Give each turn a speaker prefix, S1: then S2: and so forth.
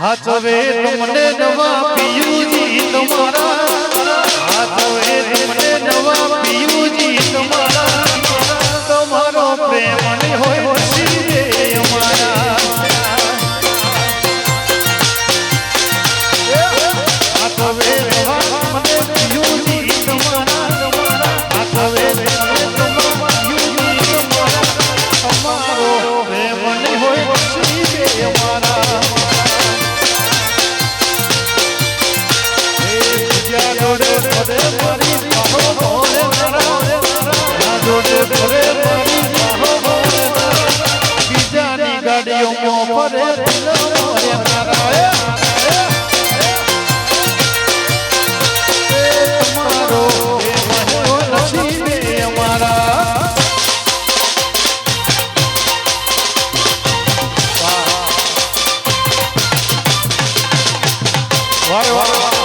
S1: હાચવે તમને નવા કર્યો પરે તમારો નસીબે અમારા વાહ વાહ.